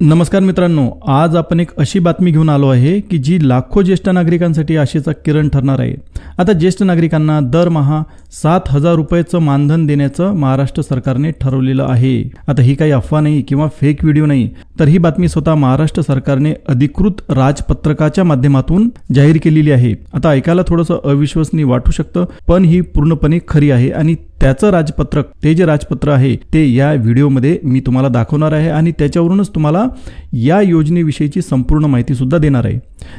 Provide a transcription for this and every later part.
नमस्कार मित्रांनो आज आपण एक अशी बातमी घेऊन आलो आहे की जी लाखो ज्येष्ठ नागरिकांसाठी आशेचा किरण ठरणार आहे. आता ज्येष्ठ नागरिकांना दरमहा सात हजार रुपयाचं मानधन देण्याचं महाराष्ट्र सरकारने ठरवलेलं आहे. आता ही काही अफवा नाही किंवा फेक व्हिडिओ नाही तर ही बातमी स्वतः महाराष्ट्र सरकारने अधिकृत राजपत्रकाच्या माध्यमातून जाहीर केलेली आहे. आता ऐकायला थोडंसं अविश्वसनीय वाटू शकतं पण ही पूर्णपणे खरी आहे आणि त्याचं राजपत्रक ते जे राजपत्र आहे ते या व्हिडिओमध्ये मी तुम्हाला दाखवणार आहे आणि त्याच्यावरूनच तुम्हाला या योजनेविषयीची संपूर्ण माहिती सुद्धा देणार आहे.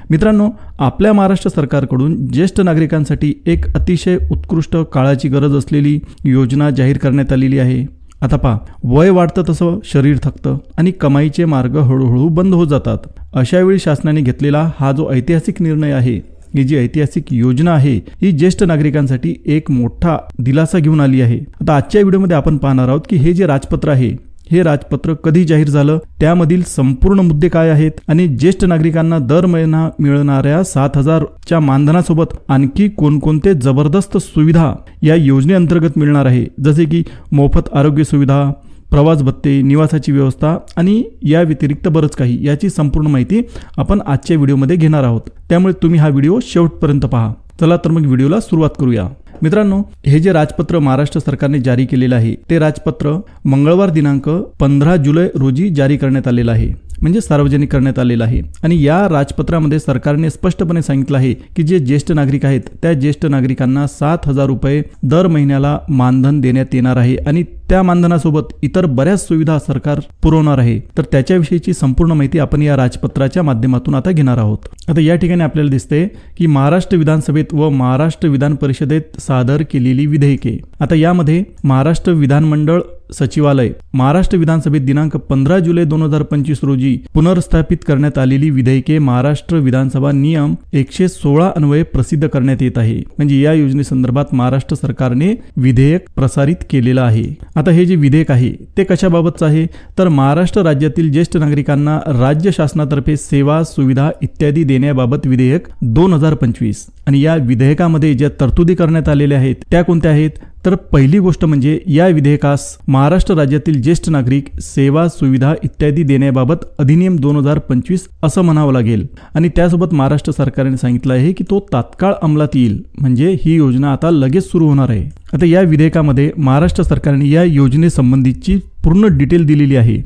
मित्रांनो आपल्या महाराष्ट्र सरकारकडून ज्येष्ठ नागरिकांसाठी एक अतिशय उत्कृष्ट काळाची गरज असलेली योजना जाहीर करण्यात आलेली आहे. आता पहा वय वाढतं तसं शरीर थकतं आणि कमाईचे मार्ग हळूहळू बंद होत जातात. अशावेळी शासनाने घेतलेला हा जो ऐतिहासिक निर्णय आहे ही जी ऐतिहासिक योजना आहे ही ज्येष्ठ नागरिकांसाठी एक मोठा दिलासा घेऊन आली आहे. आता आजच्या व्हिडिओमध्ये आपण पाहणार आहोत की हे जे राजपत्र आहे हे राजपत्र कधी जाहीर झालं? त्यामधील संपूर्ण मुद्दे काय आहेत? आणि ज्येष्ठ नागरिकांना दर महिना मिळणाऱ्या सात हजारच्या मानधनासोबत आणखी कोणकोणते जबरदस्त सुविधा या योजनेअंतर्गत मिळणार आहे? जसे की मोफत आरोग्य सुविधा प्रवास भत्ते निवासाची व्यवस्था आणि या व्यतिरिक्त बरंच काही. याची संपूर्ण माहिती आपण आजच्या व्हिडिओमध्ये घेणार आहोत. त्यामुळे तुम्ही हा व्हिडिओ शेवटपर्यंत पहा. चला तर मग व्हिडिओला सुरुवात करूया. मित्रांनो हे जे राजपत्र महाराष्ट्र सरकारने जारी केलेलं आहे ते राजपत्र मंगळवार दिनांक पंधरा जुलै रोजी जारी करण्यात आलेलं आहे. म्हणजे सार्वजनिक करण्यात आलेलं आहे. आणि या राजपत्रामध्ये सरकारने स्पष्टपणे सांगितलं आहे की जे ज्येष्ठ नागरिक आहेत त्या ज्येष्ठ नागरिकांना सात हजार रुपये दर महिन्याला मानधन देण्यात येणार आहे आणि त्या मानधनासोबत इतर बऱ्याच सुविधा सरकार पुरवणार आहे. तर त्याच्याविषयीची संपूर्ण माहिती आपण या राजपत्राच्या माध्यमातून आता घेणार आहोत. आता या ठिकाणी आपल्याला दिसते की महाराष्ट्र विधानसभेत व महाराष्ट्र विधान परिषदेत सादर केलेली विधेयके. आता यामध्ये महाराष्ट्र विधानमंडळ सचिवालय. महाराष्ट्र विधानसभेत दिनांक पंधरा जुलै दोन हजार पंचवीस रोजी पुनर्स्थापित करण्यात आलेली विधेयके महाराष्ट्र विधानसभा नियम एकशे सोळा अन्वये प्रसिद्ध करण्यात येत आहे. म्हणजे या योजनेसंदर्भात महाराष्ट्र सरकारने विधेयक प्रसारित केलेलं आहे. आता हे जे विधेयक आहे ते कशाबाबतचं आहे? तर महाराष्ट्र राज्यातील ज्येष्ठ नागरिकांना राज्य शासनातर्फे सेवा सुविधा इत्यादी देण्याबाबत विधेयक दोन हजार पंचवीस. आणि या विधेयकामध्ये ज्या तरतुदी करण्यात आलेल्या आहेत त्या कोणत्या आहेत? तर पहिली गोष्ट म्हणजे या विधेयकास महाराष्ट्र राज्यातील ज्येष्ठ नागरिक सेवा सुविधा इत्यादी देण्याबाबत अधिनियम दोन हजार पंचवीस असं म्हणावं लागेल. आणि त्यासोबत महाराष्ट्र सरकारने सांगितलं आहे की तो तात्काळ अंमलात येईल. म्हणजे ही योजना आता लगेच सुरू होणार आहे. आता या विधेयकामध्ये महाराष्ट्र सरकारने या योजनेसंबंधीची पूर्ण डिटेल दिलेली आहे.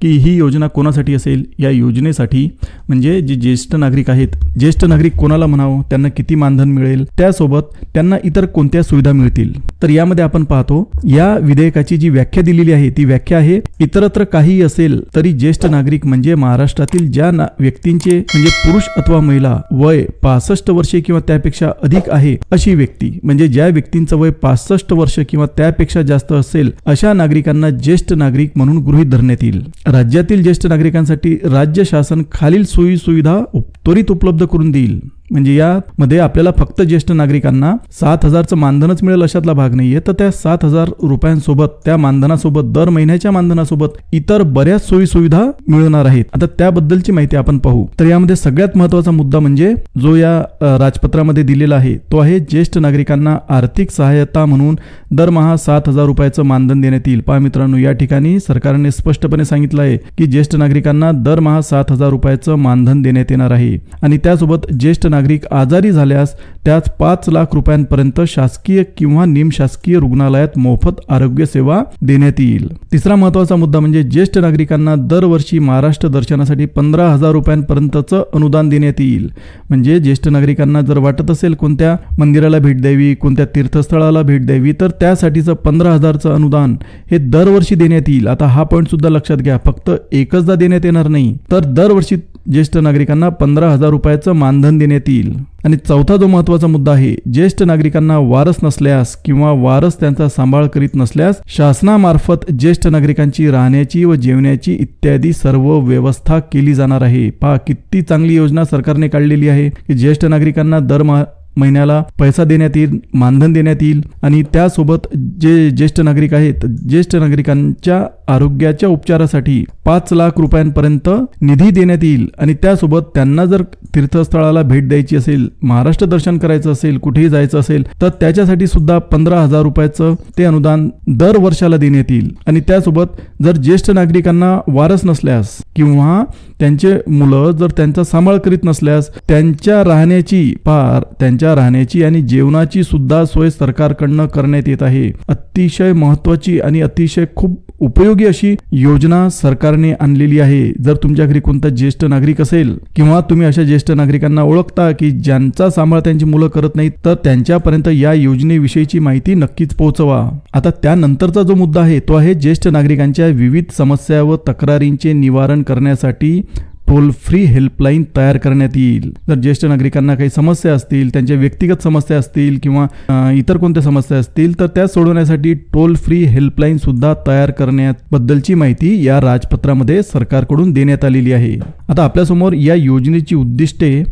की ही योजना कोणासाठी असेल? या योजनेसाठी म्हणजे जे ज्येष्ठ नागरिक आहेत ज्येष्ठ नागरिक कोणाला म्हणावं? त्यांना किती मानधन मिळेल? त्यासोबत त्यांना इतर कोणत्या सुविधा मिळतील? तर यामध्ये आपण पाहतो या विधेयकाची जी व्याख्या दिलेली आहे ती व्याख्या आहे इतरत्र काही असेल तरी ज्येष्ठ नागरिक म्हणजे महाराष्ट्रातील ज्या ना व्यक्तींचे म्हणजे पुरुष अथवा महिला वय पासष्ट वर्षे किंवा त्यापेक्षा अधिक आहे अशी व्यक्ती म्हणजे ज्या व्यक्तींचं वय पासष्ट वर्ष किंवा त्यापेक्षा जास्त असेल अशा नागरिकांना ज्येष्ठ नागरिक म्हणून गृहीत धरण्यात येईल. राज्यातील ज्येष्ठ नागरिकांसाठी राज्य शासन खालील सोयी सुविधा त्वरित उपलब्ध करून देईल. म्हणजे यामध्ये आपल्याला फक्त ज्येष्ठ नागरिकांना सात हजारचं मानधनच मिळेल अशातला भाग नाहीये. तर त्या सात हजार रुपयांसोबत त्या मानधनासोबत दर महिन्याच्या मानधनासोबत इतर बऱ्याच सोयी सुविधा मिळणार आहेत. आता त्याबद्दलची माहिती आपण पाहू. तर यामध्ये सगळ्यात महत्त्वाचा मुद्दा म्हणजे जो या राजपत्रामध्ये दिलेला आहे तो आहे ज्येष्ठ नागरिकांना आर्थिक सहाय्यता म्हणून दरमहा सात हजार रुपयाचं मानधन देण्यात येईल. पहा मित्रांनो या ठिकाणी सरकारने स्पष्टपणे सांगितलं आहे की ज्येष्ठ नागरिकांना दरमहा सात हजार रुपयाचं मानधन देण्यात येणार आहे. आणि त्यासोबत ज्येष्ठ नागरिक आजारी झाल्यास त्यास पाच लाख रुपयांपर्यंत शासकीय किंवा निमशासकीय रुग्णालयात मोफत आरोग्य सेवा देण्यात येईल. तिसरा महत्त्वाचा मुद्दा म्हणजे ज्येष्ठ नागरिकांना दरवर्षी महाराष्ट्र दर्शनासाठी पंधरा हजार रुपयांपर्यंतचं अनुदान देण्यात येईल. म्हणजे ज्येष्ठ नागरिकांना जर वाटत असेल कोणत्या मंदिराला भेट द्यावी कोणत्या तीर्थस्थळाला भेट द्यावी तर त्यासाठीचं पंधरा हजारचं अनुदान हे दरवर्षी देण्यात येईल. आता हा पॉईंट सुद्धा लक्षात घ्या फक्त एकचदा देण्यात येणार नाही तर दरवर्षी ज्येष्ठ नागरिकांना पंधरा हजार रुपयाचं मानधन देण्यात येईल. आणि चौथा जो महत्त्वाचा मुद्दा आहे ज्येष्ठ नागरिकांना वारस नसल्यास किंवा वारस त्यांचा सांभाळ करीत नसल्यास शासनामार्फत ज्येष्ठ नागरिकांची राहण्याची व जेवण्याची इत्यादी सर्व व्यवस्था केली जाणार आहे. पहा किती चांगली योजना सरकारने काढलेली आहे की ज्येष्ठ नागरिकांना दरमहा महिन्याला पैसा देण्यात येईल मानधन देण्यात येईल आणि त्यासोबत जे ज्येष्ठ नागरिक आहेत ज्येष्ठ नागरिकांच्या आरोग्याच्या उपचारासाठी पाच लाख रुपयांपर्यंत निधी देण्यात येईल आणि त्यासोबत त्यांना जर तीर्थस्थळाला भेट द्यायची असेल महाराष्ट्र दर्शन करायचं असेल कुठेही जायचं असेल तर त्याच्यासाठी सुद्धा पंधरा हजार रुपयाचं ते अनुदान दर वर्षाला देण्यात येईल. आणि त्यासोबत जर ज्येष्ठ नागरिकांना वारस नसल्यास किंवा त्यांचे मुलं जर त्यांचा सांभाळ करीत नसल्यास त्यांच्या राहण्याची पार त्यांच्या राहण्याची आणि जेवणाची सुद्धा सोय सरकारकडनं करण्यात येत आहे. अतिशय महत्वाची आणि अतिशय खूप उपयोगी अशी योजना सरकारने आणलेली आहे. जर तुमच्या घरी कोणता ज्येष्ठ नागरिक असेल किंवा तुम्ही अशा ज्येष्ठ नागरिकांना ओळखता की ज्यांचा सांभाळ त्यांची मुलं करत नाहीत तर त्यांच्यापर्यंत या योजनेविषयीची माहिती नक्कीच पोहोचवा. आता त्यानंतरचा जो मुद्दा आहे तो आहे ज्येष्ठ नागरिकांच्या विविध समस्या व तक्रारींचे निवारण करण्यासाठी टोल फ्री हेल्पलाईन तयार करण्यात येईल. जर ज्येष्ठ नागरिकांना काही समस्या असतील त्यांच्या व्यक्तिगत समस्या असतील किंवा इतर कोणत्या समस्या असतील तर त्या सोडवण्यासाठी टोल फ्री हेल्पलाईन सुद्धा तयार करण्याबद्दलची माहिती या राजपत्रामध्ये सरकारकडून देण्यात आलेली आहे. आता आपल्यासमोर या योजनेची उद्दिष्टे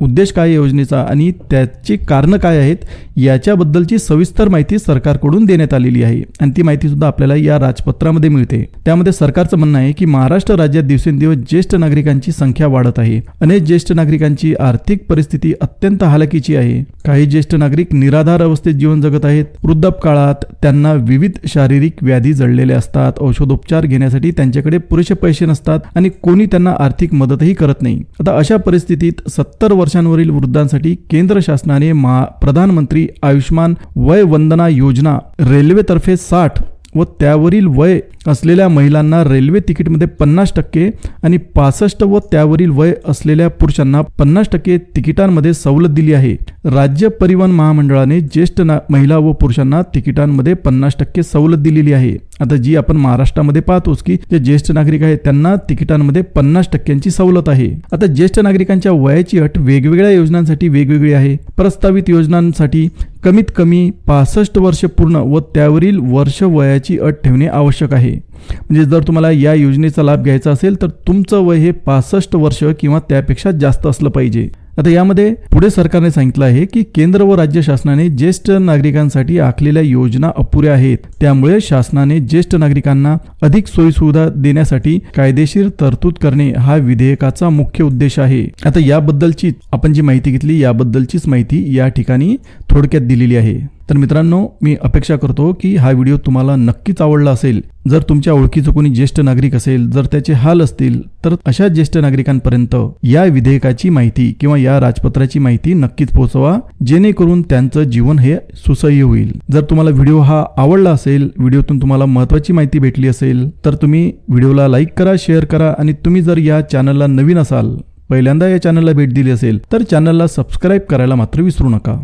उद्देश काय योजनेचा आणि त्याची कारणं काय आहेत याच्याबद्दलची सविस्तर माहिती सरकारकडून देण्यात आलेली आहे. आणि ती माहिती सुद्धा आपल्याला या राजपत्रामध्ये मिळते. त्यामध्ये सरकारचं म्हणणं आहे की महाराष्ट्र राज्यात दिवसेंदिवस ज्येष्ठ नागरिकांची संख्या वाढत आहे. अनेक ज्येष्ठ नागरिकांची आर्थिक परिस्थिती अत्यंत हालाकीची आहे. काही ज्येष्ठ नागरिक निराधार अवस्थेत जीवन जगत आहेत. वृद्धापकाळात त्यांना विविध शारीरिक व्याधी जडलेले असतात. औषधोपचार घेण्यासाठी त्यांच्याकडे पुरेसे पैसे नसतात आणि कोणी त्यांना आर्थिक मदतही करत नाही. आता अशा परिस्थितीत सत्तर वर्षांवरील वृद्धांसाठी केंद्र शासनाने मा प्रधानमंत्री आयुष्मान वय वंदना योजना रेल्वेतर्फे साठ व त्यावरील वय असलेल्या महिलांना रेल्वे तिकीटमध्ये पन्नास टक्के आणि पासष्ट व त्यावरील वय असलेल्या पुरुषांना पन्नास टक्के तिकिटांमध्ये सवलत दिली आहे. राज्य परिवहन महामंडळाने ज्येष्ठ ना महिला व पुरुषांना तिकिटांमध्ये पन्नास टक्के सवलत दिलेली आहे. आता जी आपण महाराष्ट्रामध्ये पाहतोच की जे ज्येष्ठ नागरिक आहेत त्यांना तिकिटांमध्ये पन्नास टक्क्यांची सवलत आहे. आता ज्येष्ठ नागरिकांच्या वयाची अट वेगवेगळ्या योजनांसाठी वेगवेगळी आहे. प्रस्तावित योजनांसाठी कमीत कमी पासष्ट वर्ष पूर्ण व त्यावरील वर्ष वयाची अट ठेवणे आवश्यक आहे. म्हणजे जर तुम्हाला या योजनेचा लाभ घ्यायचा असेल तर तुमचं वय हे पासष्ट वर्ष किंवा त्यापेक्षा जास्त असलं पाहिजे. आता यामध्ये पुढे सरकारने सांगितलं आहे की केंद्र व राज्य शासनाने ज्येष्ठ नागरिकांसाठी आखलेल्या योजना अपुऱ्या आहेत. त्यामुळे शासनाने ज्येष्ठ नागरिकांना अधिक सोयीसुविधा देण्यासाठी कायदेशीर तरतूद करणे हा विधेयकाचा मुख्य उद्देश आहे. आता याबद्दलची आपण जी माहिती घेतली याबद्दलचीच माहिती या ठिकाणी थोडक्यात दिलेली आहे. तर मित्रांनो मी अपेक्षा करतो की हा व्हिडिओ तुम्हाला नक्कीच आवडला असेल. जर तुमच्या ओळखीचं कोणी ज्येष्ठ नागरिक असेल जर त्याचे हाल असतील तर अशा ज्येष्ठ नागरिकांपर्यंत या विधेयकाची माहिती किंवा या राजपत्राची माहिती नक्कीच पोहोचवा जेणेकरून त्यांचं जीवन हे सुसह्य होईल. जर तुम्हाला व्हिडिओ हा आवडला असेल व्हिडिओतून तुम्हाला महत्त्वाची माहिती भेटली असेल तर तुम्ही व्हिडिओला लाईक करा शेअर करा आणि तुम्ही जर या चॅनलला नवीन असाल पहिल्यांदा या चॅनलला भेट दिली असेल तर चॅनलला सबस्क्राईब करायला मात्र विसरू नका.